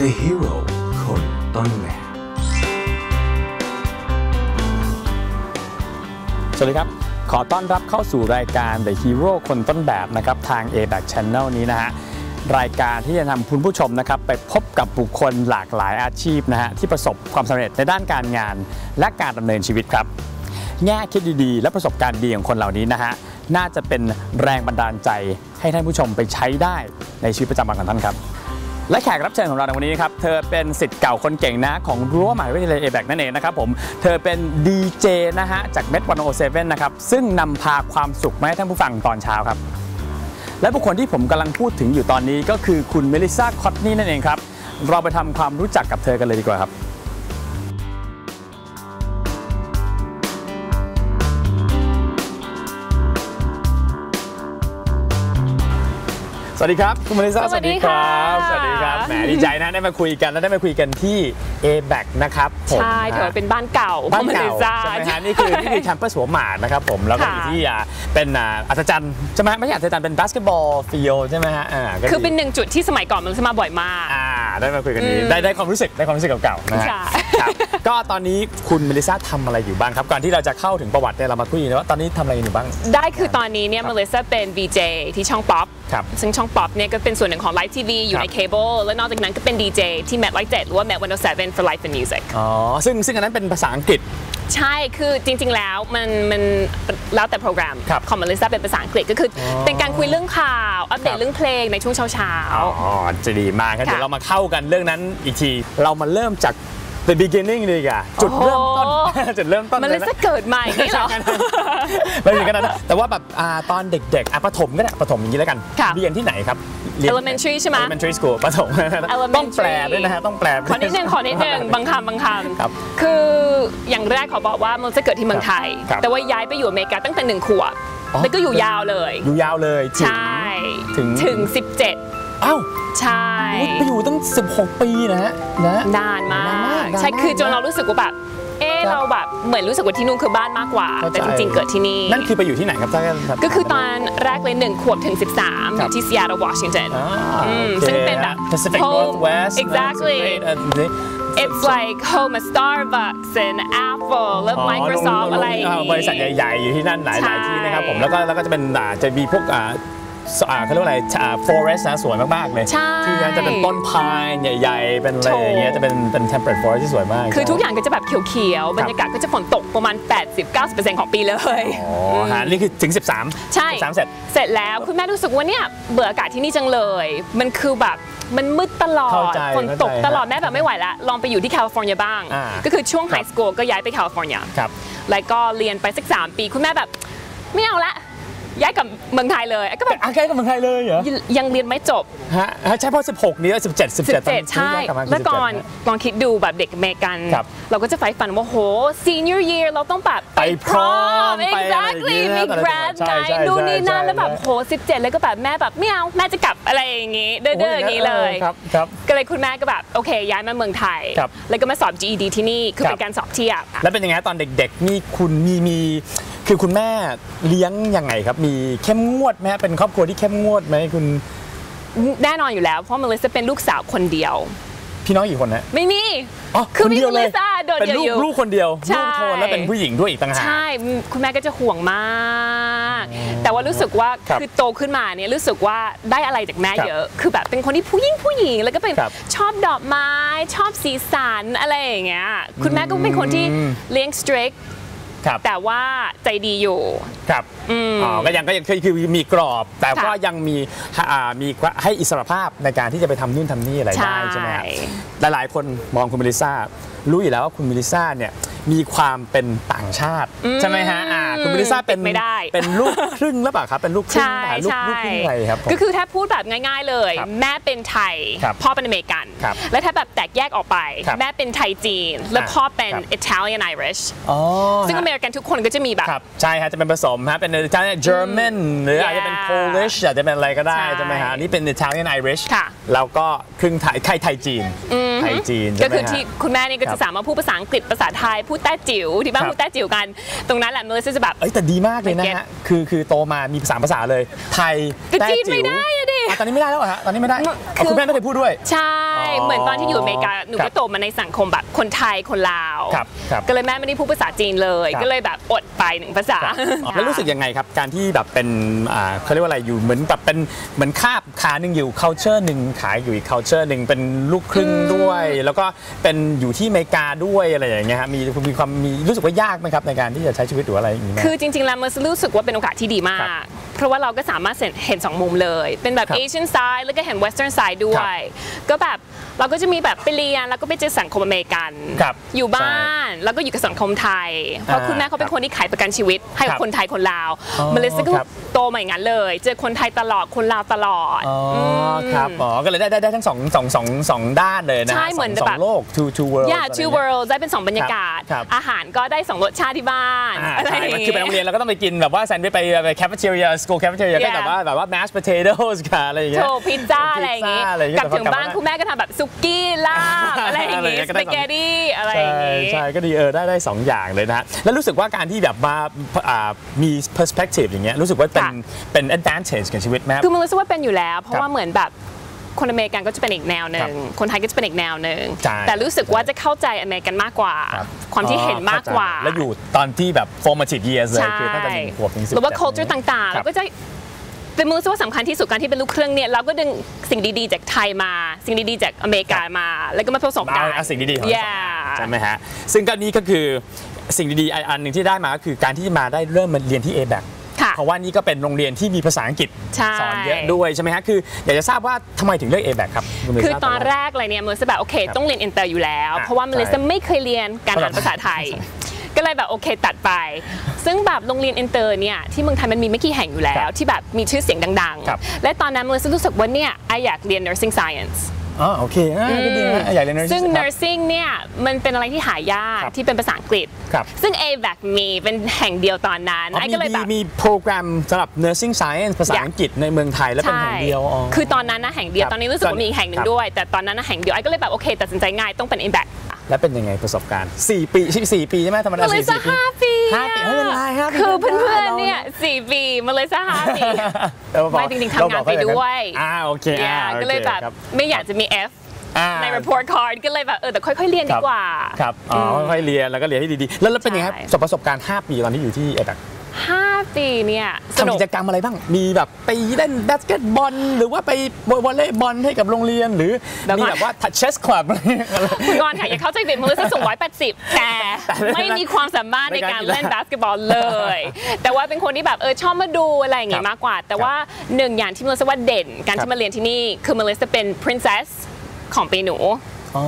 The Hero คนต้นแบบสวัสดีครับ ขอต้อนรับเข้าสู่รายการ The Hero คนต้นแบบนะครับ ทาง a b a c Channel นี้นะฮะรายการที่จะนำคุณผู้ชมนะครับไปพบกับบุคคลหลากหลายอาชีพนะฮะที่ประสบความสำเร็จในด้านการงาน และการดำเนินชีวิตครับ แง่คิดดีๆ และประสบการณ์ดีของคนเหล่านี้นะฮะน่าจะเป็นแรงบันดาลใจให้ท่านผู้ชมไปใช้ได้ในชีวิตประจำวันของท่านครับ และแขกรับเชิญของเราในวันนี้นะครับ เธอเป็นสิทธิ์เก่าคนเก่งนะ ของรั้วมหาวิทยาลัยเอแบกนั่นเองนะครับผม เธอเป็นดีเจนะฮะ จากเม็ดวันโอเซเว่นนะครับ ซึ่งนำพาความสุขมาให้ท่านผู้ฟังตอนเช้าครับ และบุคคลที่ผมกำลังพูดถึงอยู่ตอนนี้ก็คือคุณเมลิซาคอตนี่นั่นเองครับ เราไปทำความรู้จักกับเธอกันเลยดีกว่าครับ วัสดีครับคุณเมลิซาสวัสดีค่ะสวัสดีครับแหมดีใจนะได้มาคุยกันและได้มาคุยกันที่ a b a c นะครับผมใช่ถือว่าเป็นบ้านเก่าบ้านเก่าของมลซ่ใช่ไหมฮะนี่คือนี่คือแคมปัสหัวหมากนะครับผมแล้วก็อยู่ค่ะที่อ่าเป็นอ่าอัศจรรย์ใช่ไหมไม่ใช่อัศจรรย์เป็นบาสเกตบอลฟิลใช่ไหมฮะอ่าก็ดีคือเป็นหนึ่งจุดที่สมัยก่อนมันจะมาบ่อยมากอ่าได้มาคุยกันนี้อืมได้ได้ความรู้สึกได้ความรู้สึกเก่าๆนะฮะใช่ ครับก็ตอนนี้คุณเมลิซาทำอะไรอยู่บ้างครับก่อนที่เราจะเข้าถึงประวัติเนี่ยเรามาคุยกันว่าตอนนี้ทำอะไรอยู่บ้าง ได้คือตอนนี้เนี่ยครับมาเลเซียเป็น VJ ที่ช่องป๊อปครับซึ่งช่องป๊อปเนี่ยก็เป็นส่วนหนึ่งของ Live TV อยู่ในครับเคเบิลและนอกจากนั้นก็เป็น DJ ที่ Met Live 7หรือว่า Met 107 for Life and Music อ๋อซึ่งซึ่งอันนั้นเป็นภาษาอังกฤษใช่ คือจริงๆ แล้วมันมันแล้วแต่โปรแกรมครับของมาเลเซียเป็นภาษาอังกฤษก็คือออเป็นการคุยเรื่องข่าว อัปเดครัตบเรื่องเพลงในช่วงเช้าอ๋อ จะดีมากครับค่ะเดี๋ยวเรามาเข้ากันเรื่องนั้นอีกที เรามาเริ่มจาก the beginning ดีกว่าจุดเริ่มต้นโอ้โหจุดเริ่มต้นๆมาเลเลยนะเซียเกิดใหม่นี่เหรอไม่ถึงขนาดนั้นแต่ว่าแบบอ่าตอนเด็กๆอะประถมก็ได้ประถมอย่างนี้แล้วกันค่ะเรียนที่ไหนครับเรียน Elementary ใช่ไหม elementary school ประถม Elementary ต้องแปลด้วยนะฮะต้องแปลขอนิดนึงขอนิดนึงบางคำบางคครับำคืออย่างแรกขอบอกว่ามันจะเกิดที่เมืองไทยครับแต่ว่าย้ายไปอยู่อเมริกาตั้งแต่หนึ่งขวบอ๋อแล้วก็อยู่ยาวเลย อยู่ยาวเลยถึงใช่ถึงถึงอ้าว17 ใช่ไปอยู่ตั้ง 16 ปีนะฮะนะนานมานานมากกนานใช่มากคือจนนะเรารู้สึกว่าแบบเออครับเราแบบเหมือนรู้สึกว่าที่นู่นคือบ้านมากกว่าเข้าใจแต่จริงๆ เกิดที่นี่ นั่นคือไปอยู่ที่ไหนครับท่านรับ ก็คือตอนแรกเลยหนึ่งขวบถึง 13อครับยู่ที่ Seattle Washington อ่าอืมโอเคซึ่งเป็นแบบ Pacific home- Northwest นะ Exactly Great อันนี้ It's like home of Starbucks and Apple แล้วอ๋อ Microsoft ลงๆอะไรอย่างางี้บริษัทใหญ่ๆ อยู่ที่นั่นหลายใช่ๆที่นะครับผมแล้วก็แล้วก็จะเป็นอ่าจะมีพวกอ่าสอ่า เขาเรียกว่าอะไรอ่า forest นะสวยมาก ๆ เลยใช่ที่นั่นจะเป็นต้นพายใหญ่ ๆ เป็นอะไรอย่างเงี้ยถูกจะเป็นเป็น temperate forest ที่สวยมาก คือทุกอย่างก็จะแบบเขียว ๆ บรรยากาศก็จะฝนตกประมาณ 80-90%ของปีเลยอ๋อฮะนี่คือถึง 13 ใช่13เสร็จเสร็จแล้วคุณแม่รู้สึกว่าเนี่ยเบื่ออากาศที่นี่จังเลย มันคือแบบมันมืดตลอเข้าดใจฝนตกเข้าใจตลอดแม่แบบไม่ไหวแล้วลองไปอยู่ที่แคลิฟอร์เนียบ้างอ่าก็คือช่วงคไฮรับสคูลก็ย้ายไปแคลิฟอร์เนียครับแล้วก็เรียนไปสักสามปีคุณแม่แบบไม่เอาละ ย้ายกลับเมืองไทยเลยก็แบบอะใกล้กับเมืองไทยเลยเหรอยังเรียนไม่จบฮะใช่เพราะ 16 นี้แล้ว17 17ตอน17ใช่ที่ย้ายกลับมาคือแล้วก่อน17ะลองคิดดูแบบเด็กอเมริกันครับเราก็จะใฝ่ฝันว่าโห senior year เราต้องแบบไปพร้อมไปอะไรอย่าง exactly งี้นะมีแต่ละ grad ใช่ night ใช่นู่นนี่นั่นใช่แล้วแบบใช่โห 17 แล้วก็แบบแม่แบบไม่เอาแม่จะกลับอะไรอย่างงี้เด้อๆอย่างงี้เลยครับครับก็เลยคุณแม่ก็แบบโอเค ย้ายมาเมืองไทยครับแล้วก็มาสอบ GED ที่นี่คือครับเป็นการสอบเทียบแล้วเป็นยังไงตอนเด็กๆนี่คุณมีมี คือคุณแม่เลี้ยงยังไงครับ มีเข้มงวดไหมฮะเป็นครอบครัวที่เข้มงวดไหมคุณแน่นอนอยู่แล้วเพราะมาเลเซียเป็นลูกสาวคนเดียว พี่น้องกี่คนฮะไม่มีอ๋อคือคนมีเดียวเลยคุณลิซ่าโดดเป็นเดี่ยวลูกอยู่ลูกคนเดียวใช่ลูกโทนแล้วเป็นผู้หญิงด้วยอีกต่างหากใช่ คุณแม่ก็จะห่วงมาก แต่ว่ารู้สึกว่าครับคือโตขึ้นมาเนี่ยรู้สึกว่าได้อะไรจากแม่ครับเยอะ คือแบบเป็นคนที่ผู้หญิงผู้หญิงแล้วก็เป็นครับชอบดอกไม้ ชอบสีสันอะไรอย่างเงี้ยคุณแม่ก็เป็นคนที่อืมเลี้ยง strict ครับแต่ว่าใจดีอยู่ ครับอ๋อก็ยังก็ยังคือคือมีกรอบ แต่ก็ค่ะยังมีอ่ามีให้อิสรภาพในการที่จะไปทำนู่นทำนี่อะไรได้ใช่ ใช่ไหมฮะหลายๆคนมองคุณเมลิซ่ารู้อยู่แล้วว่าคุณเมลิซ่าเนี่ย มีความเป็นต่างชาติ ใช่ไหมฮะอ่าคุณเมลิซ่าเป็นไม่ได้เป็นลูกครึ่งหรือเปล่าครับ เป็นลูกครึ่งใช่ป่ะลูกใช่ลูกครึ่งอะไรครับผมก็คือถ้าพูดแบบง่าย ๆเลยครับแม่เป็นไทยครับพ่อเป็นอเมริกันครับแล้วถ้าแบบแตกแยกออกไปครับแม่เป็นไทยจีน แล้วอะพ่อเป็นครับ Italian Irish อ๋อซึ่งอฮะเมริกันทุกคนก็จะมีแบบครับใช่ฮะจะเป็นผสมฮะเป็น Italian German หรืออาจจะเป็น Yeah Polish อาจจะเป็นอะไรก็ได้ใช่ใช่ไหมฮะอันนี่เป็น Italian Irish ค่ะแล้วก็ครึ่งไทยไทยไทยจีนไทยจีนใช่ก็ไหมคือฮะที่คุณแม่นี่ก็ครัจะบสามารถพูดภาษาอังกฤษภาษาไทยพูดแต้จิ๋วที่บ้านครับพูดแต้จิ๋วกัน ตรงนั้นแหละเมลิซจะแบบเอ้ยแต่ดีมากเลยนะไม่เก็ฮะตคือคือโตมามีสามภาษาเลยไทยแต่แต้จีนจิ๋ไม่วได้ อะดิอะตอนนี้ไม่ได้แล้วเหรอฮะตอนนี้ไม่ได้คือเอาคุณแม่ไม่เคยพูดด้วย ใช่ อ๋อเหมือนตอนที่อยู่อเมริกา หนูครัก็บโตมาในสังคมแบบคนไทยคนลาว ครับครับก็เลยแม่ไม่ได้พูดภาษาจีนเลย ครับ ก็เลยแบบอดไปหนึ่งภาษาแล้วรู้สึกยังไงครับ การที่แบบเป็นอ่าเขาเรียกว่าอะไรอยู่เหมือนแบบเป็นเหมือนคาบขาหนึ่งอยู่ culture หนึ่งขายอยู่อีก culture หนึ่งเป็นลูกครึ่งด้วย แล้วก็เป็นอยู่ที่อเมริกาด้วยอะไรอย่างเงี้ยฮะมีมีความมีรู้สึกว่ายากไหมครับในการที่จะใช้ชีวิตหรืออะไรอย่างเงี้ย คือจริงๆแล้วมันรู้สึกว่าเป็นโอกาสที่ดีมาครัก บ เพราะว่าเราก็สามารถเห็นสองมุมเลย เป็นแบบครับ Asian side แล้วก็เห็น Western side ด้วครัยบก็แบบเราก็จะมีแบบไปเรียนแล้วก็ไปเจอสังคมอเมริกันครับอยู่บ้านแล้วก็อยู่กับสังคมไทย เพราะอ่าคุณแม่เขาเป็นคนที่ขายประกันชีวิต ให้คกัรับบคนไทยคนลาวอ๋อมาเลยสก็ครับโตมาอย่างนั้นเลย เจอคนไทยตลอดคนลาวตลอดอ๋ออมครับอ๋อก็เลยได้ได้ได้ทั้งสองสองสองสองด้านเลยนะใช่ฮะเหมือนสองแบบสองโลก two two worlds อย่าอะไร two เงี้ย worlds ได้เป็นสองบรรยากาศครับอาหารก็ได้สองรสชาติที่บ้านอ่าอะไรใช่อย่างคือไปโรงเรียนเราก็ต้องไปกินแบบว่าแซนด์วิชไปไปแคฟเฟ่เทเรียสกูแคฟเฟ่เทเรียก็ Yeah แบบว่าแบบว่า mashed potatoes ค่ะอะไรอย่างเงี้โชยว์พิซซ่าอะไรอย่างงี้พิซซ่าอะไรอย่างงี้กลับถึงแต่พอกลับบ้านมาคุณแม่ก็ทำแบบซุกี้ลาบอะไรอย่างอะไรองี้ย่างเงี้ยสก็ได้ปาสองเกตตี้อะไรอใช่ย่างงี้ใช่ก็ดีเออได้ได้สองอย่างเลยนะฮะแล้วรู้สึกว่าการที่แบบมาอ่ามี perspective อย่างเงี้ยรู้สึกว่าเป็นค่ะเป็น advantage กับชีวิตไหมครับคือมันรู้สึกว่าเป็นอยู่แล้ว เพครัราะบว่าเหมือนแบบ คนอเมริกันก็จะเป็นอีกแนวหนึ่ครังบคนไทยก็จะเป็นอีกแนวหนึ่งใช่แต่รู้สึกว่าจะเข้าใจอเมริกันมากกว่ารับความที่เห็นมากกว่าเข้ใจแล้วอยู่ตอนที่แบบ formative years เลยใช่คือตั้งแต่หนึ่งขวบถึงสิบหรือว่าเจ็ด culture ต่างๆครัแล้บวก็จะเป็นมือรู้สึกว่าสำคัญที่สุดการที่เป็นลูกครึ่งเนี่ยเราก็ดึงสิ่งดีๆ จากไทยมา สิ่งดีๆ จากอเมริกามา แล้วก็มาผสมกัเอานเอาสิ่งดีๆของเราสอง Yeah ใช่ไหมฮะซึ่งก็นี่ก็คือสิ่งดีๆอันหนึ่งที่ได้มาก็คือการที่มาได้เริ่มมาเรียนที่ a b a c ค่ะ เพราะว่านี่ก็เป็นโรงเรียนที่มีภาษาอังกฤษใช่สอนเยอะด้วยใช่ไหมฮะคืออยากจะทราบว่าทำไมถึงเลือก a b a c ครับณเมคือทราบตอนไหมแรกเลยเนี่ยมันจะแบบโอเค ต้องเรียนอินเตอร์อยู่แล้วอะเพราะว่ามันเลยใช่จะไม่เคยเรียนการอ่านภาษาไทยก็เลยแบบโอเคตัดไป ซึ่งแบบโรงเรียนอินเตอร์เนี่ยที่เมืองไทยมันมีไม่กี่แห่งอยู่แล้ควรับที่แบบมีชื่อเสียงดังครับๆและตอนนั้นมันเลยรู้สึกว่าเนี่ยไออยากเรียน nursing science อ๋อโอเคอ่าก็ดีนะอยากเรียน nursing ซึ่ง ครับ nursing เนี่ยมันเป็นอะไรที่หายากครับที่เป็นภาษาอังกฤษ ครับ ซึ่ง AVAC มีเป็นแห่งเดียวตอนนั้นอ๋อไอ้มีก็เลยแบบมีมีโปรแกรมสำหรับ nursing science ภาษาอยากอังกฤษในเมืองไทยและเป็นแห่งเดียวอ๋อ คือตอนนั้นนะแห่งเดียวครับตอนนี้รู้สึกว่ามีอีกแห่งหนึ่ครังบด้วย แต่ตอนนั้นนะแห่งเดียวไอ้ก็เลยแบบโอเคตัดสินใจง่ายต้องเป็น AVAC แล้วเป็นยังไงประสบการณ์ 4 ปีสี่ปีใช่ไหมธรรมดามาเลยสี่จะปีห้าปีห้าปีไม่เป็นไรห้าปีคือเพื่ไม่อนป็ๆเนี่ยสี่ปีมาเลยจะห้าปีเออบอกไม่จริงๆทำงานไปด้วยอ่าโอเคอ่า Yeah โอคก็เลยแบบครับไม่อยากจะมี F อ่าใน report card ก็เลยแบบเออแต่ค่อยๆเรียนดีกว่า ครับ อ๋อ ค่อยๆเรียนแล้วก็เรียนให้ดีๆ แล้วแล้วเป็นยังไงครับใช่ประสบการณ์ 5 ปีตอนที่อยู่ที่เอแบกห้า ปีเนี่ยสนุทำก กิจกรรมอะไรบ้าง มีแบบไปเล่นบาสเกตบอล หรือว่าไปวอลเลย์บอลให้กับโรงเรียน หรือเดี๋ยวมีก่อน แบบว่าทัชเชสคลับอะไร คุณกรณ์ค่ะอย่าเข้าใจผิดมือสูง180 แต่ไม่มีความสามารถในการเล่นบาสเกตบอลเลย แต่ว่าเป็นคนที่แบบเออชอบมาดูอะไรอย่างครังี้บมากกว่า แต่ว่าหนึ่งอย่างที่มันรู้สึกว่าเด่น การครับ ที่มาเรียนที่นี่คือมันเลยจะเป็น princess ของปีหนู อ๋อ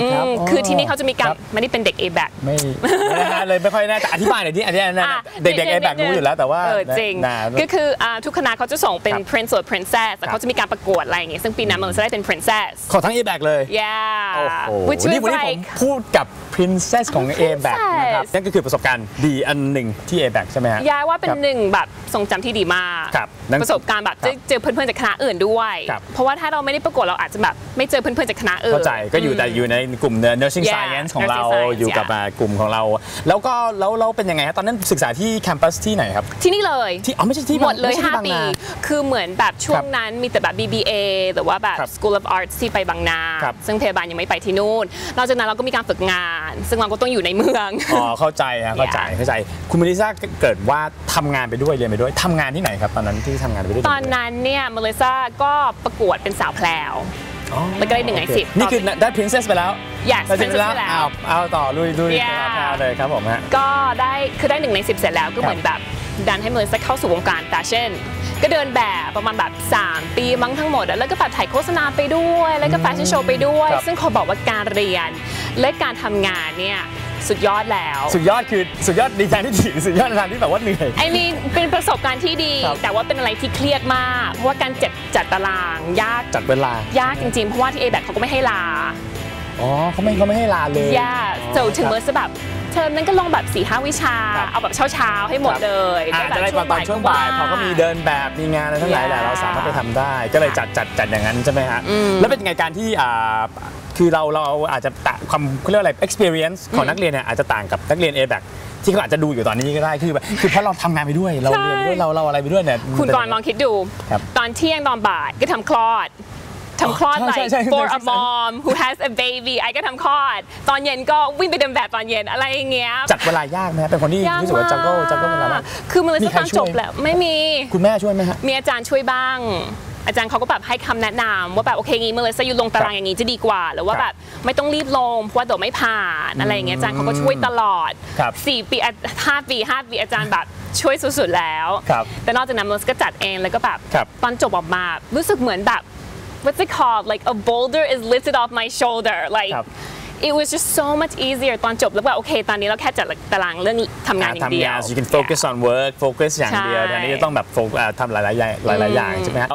อืครับมคือที่นี่เขาจะมีการคบไม่ได้เป็นเด็ก A back ไม่ไม่ได้นะเลยไม่ค่อยแน่แต่อธิบายหน่อยที่อันนี้อันนี้อะเด็กๆเอแบกนิดนึงรู้อยู่แล้วแต่ว่าเออจริง นะก็คืออ่าทุกคณะเขาจะส่งเป็นครับ prince หรือ princess แต่ครับเขาจะมีการประกวดอะไรอย่างงี้ซึ่งปีนั้นมันจะได้เป็น princess ขอทั้งเอแบกเลย yeah โอ้โห which นี่ was วันนี้ผม like พูดกับ princess ของ a b a c นะครับ princess นั่นก็คือประสบการณ์ดีอันหนึ่งที่ a b a c ใช่ไหมฮะ ย้ายว่าเป็นครับหนึ่งแบบทรงจำที่ดีมากครับนั่นประสบการณ์แบบครับเจอเพื่อนๆจากคณะอื่นด้วย ครับเพราะว่าถ้าเราไม่ได้ประกวดเราอาจจะแบบไม่เจอเพื่อนๆจากคณะอื่นเข้าใจก็อยู่แต่อยู่ในกลุ่ม nursing Yeah, science ของเรา nursing science อยู่กับ yeah อ่ากลุ่มของเรา แล้วก็แล้วเราเป็นยังไงฮะตอนนั้นศึกษาที่แคมปัสที่ไหนครับ ที่นี่เลย ที่อ๋อไม่ใช่ที่หมดเลย ไใช่ที่บง5ปีนาคือเหมือนแบบช่วครังบนั้นมีแต่แบบ BBA หรือว่าแบบ ครับ School of Arts ที่ไปบางนา ครับซึ่งพยาบาลยังไม่ไปที่นู่นนอกจากนั้นเราก็มีการฝึกงาน ซึ่งเราก็ต้องอยู่ในเมือง อ๋อเข้าใจฮะเข้าใจ Yeah เข้าใจ คุณมลิซ่าเกิดว่าทำงานไปด้วยเรียนไปด้วยทำงานที่ไหนครับ ตอนนั้นที่ทำงานไปด้วยตอนนั้นเนี่ยมาเลซ่าก็ประกวดเป็นสาวแพรวอ๋อ แล้วก็ได้หนึ่งในโอเคสิบนี่คือได้ princess ไปแล้ว Yes ได้ princess princess ไปแล้วอ้าวเอาต่อลุยลุย Yeah แพรวเลยครับผมฮะก็ได้คือได้หนึ่งในสิบเสร็จแล้วก็เหมือนแบบดันให้เมอร์ซเข้าสู่วงการแฟชั่นก็เดินแบบประมาณแบบ 3 ปีมั้งทั้งหมดอะแล้วก็แบบถ่ายโฆษณาไปด้วย แล้วก็แฟชั่นโชว์ไปด้วยครับซึ่งขอบอกว่าการเรียนและการทำงานเนี่ย สุดยอดแล้ว สุดยอดคือสุดยอดดีทางที่ดีสุดยอดในทางที่แบบว่าเหนื่อยไอ้นี่เป็นประสบการณ์ที่ดีครับแต่ว่าเป็นอะไรที่เครียดมาก เพราะว่าการเจ็บจัดตารางยากจัดเวลายากจริงๆ เพราะว่าที่ A แบบเขาก็ไม่ให้ลาอ๋อเขาไม่เขาไม่ให้ลาเลยยากอ๋อโจถึงครับเมอร์จะแบบเทอมนั้นก็ลงแบบ4ี่ห้าวิชาครับเอาแบบเช้าๆ ให้หมดเลยอาจจะได้แล้วตอนช่วงบ่ายพอก็มีเดินแบบมีงานอะไรทั้งหลายแหละ Yeah เราสามารถไปทำได้ ก็เลยจัดจัดจัดอย่างนั้นใช่ไหมฮะอืมแล้วเป็นยังไงการที่อ่า คือเราเราอาจจะต่างความเขาเรียกว่าอะไร experience ของนักเรียนเนี่ยอาจจะต่างกับนักเรียน A b a c ที่เขาอาจจะดูอยู่ตอนนี้ก็ได้คือแบบคือเพราะเราทำงานไปด้วย เราใช่เรียนไปด้วยเราเราอะไรไปด้วยเนี่ยคุณกรณ์ลองคิดดู ครับ ตอนเที่ยงตอนบ่ายก็ทำคลอดทำคลอด ใช่ like ใช่ใช่ for ใช่ a mom who has a baby ไอ้ก็ทำคลอด ตอนเย็นก็วิ่งไปเดินแบบตอนเย็นอะไรอย่างเงี้ยจัดเวลายากไหมฮะเป็นคนที่ยากรู้สึกว่าจังเกิลจังเกิลเวลามาก คือมันเลยมีใครตอนช่วย จบแล้วไม่มี คุณแม่ช่วยไหมฮะ มีอาจารย์ช่วยบ้าง อาจารย์เขาก็แบบให้คำแนะนำว่าแบบโอเคงี้เมื่อเลยอยู่ลงตารางอย่างนี้จะดีกว่า หรือว่าครับแบบไม่ต้องรีบลงเพราะว่าเดี๋ยวไม่ผ่านอะไรอย่างเงี้ยอาจารย์เขาก็ช่วยตลอดครับสี่ปีอะห้าปีห้าปีอาจารย์แบบช่วยสุดๆแล้วครับแต่นอกจากนั้นมันก็จัดเองแล้วก็แบบครับตอนจบออกมารู้สึกเหมือนแบบ what's it called like a boulder is lifted off my shoulder like ครับ it was just so much easier ตอนจบแล้วแบบโอเค ตอนนี้เราแค่จัดตารางเรื่องทำงานอย่างเดียวทำงาน so you can focus on work focus อย่างเดียวใช่แทนที่จะต้องแบบโฟกอ่าทำหลายๆอย่างหลายๆอย่างใช่ไหมฮะ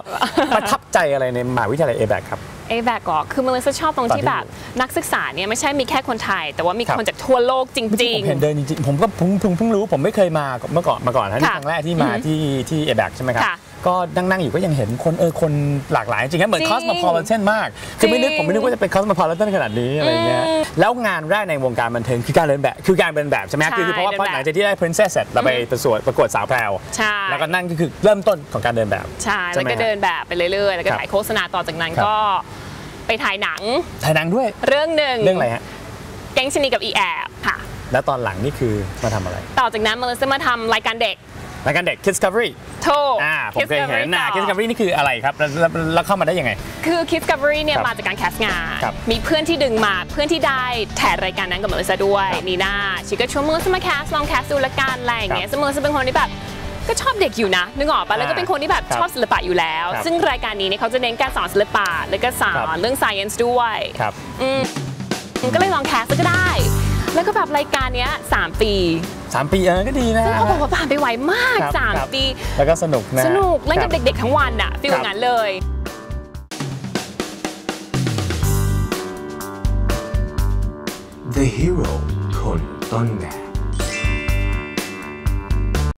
ประทับใจอะไรในมหาวิทยาลัยเอแบกครับเอแบกก็คือมาเลเซียชอบตรงตอนที่ที่แบบนักศึกษาเนี่ยไม่ใช่มีแค่คนไทย แต่ว่ามีครับคนจากทั่วโลกจเมื่อริกี้งผมเห็นเดินจริงๆ ผมก็เพิ่งเพิ่งเพิ่งรู้ผมไม่เคยมาเมื่อก่อนมาก่อนนะนี่ค่ะครั้งแรกที่มาอือฮึที่ที่เอแบกใช่ไหมครับค่ะ ก็นั่งนั่งๆอยู่ก็ยังเห็นคนเออคนหลากหลายจริงๆนะเหมือนจริงคอสโมพอลิเทนมาก คือไม่นึกจริงผมไม่นึกว่าจะเป็นคอสโมพอลิเทนขนาดนี้อะไรเงี้ยอืมแล้วงานแรกในวงการบันเทิงคือการเดินแบบคือการเดินแบบใช่ไหมใช่คือคือเพราะว่าเดินแบบหลังจากที่ได้ princess เสร็จเราไปประกวดประกวดสาวแพรวๆใช่แล้วก็นั่นก็คือเริ่มต้นของการเดินแบบใช่ใช่แล้วไหมก็ฮะเดินแบบไปเรื่อยๆแล้วก็ครับถ่ายโฆษณาต่อจากนั้นครับก็ไปถ่ายหนังถ่ายหนังด้วยเรื่องหนึ่งเรื่องอะไรฮะแก๊งชนีกับอีแอบค่ะแล้วตอนหลังนี่คือมาทำอะไร ต่อจากนั้นมาเลเซียมาทำรายการเด็ก รายการเด็ก Kids Discovery โทษอ่าผมเคยเห็นนะต่อ Kids Discovery นี่คืออะไรครับแล้วแล้วแล้วเข้ามาได้ยังไง คือ Kids Discovery เนี่ยครับมาจากการแคสต์งานครับมีเพื่อนที่ดึงมาเพื่อนที่ได้แทนรายการนั้นกับเมอร์ซาด้วยครับนีน่าชิก็ชวนเมอร์ซามาแคสต์ลองแคสต์ดูละกันอะไรอย่างเงี้ยครับซึ่งเมอร์ซาเป็นคนที่แบบก็ชอบเด็กอยู่นะนึกออกปะแล้วก็เป็นคนที่แบบครับชอบศิลปะอยู่แล้วครับซึ่งรายการนี้เนี่ยเขาจะเน้นการสอนศิลปะแล้วก็สอครับนเรื่อง science ด้วยครับอืมก็เลยลองแคสต์ก็ได้ แล้วก็แบบรายการเนี้ยสามปีสามปีเออก็ดีนะซึ่งเขาบอกว่าผ่านไปไวมากครับสามครับปี แล้วก็สนุกนะ สนุกเล่นกับครับเด็กๆทั้งวันอะฟีลครับอย่างนั้นเลย The Hero คนต้นแบบ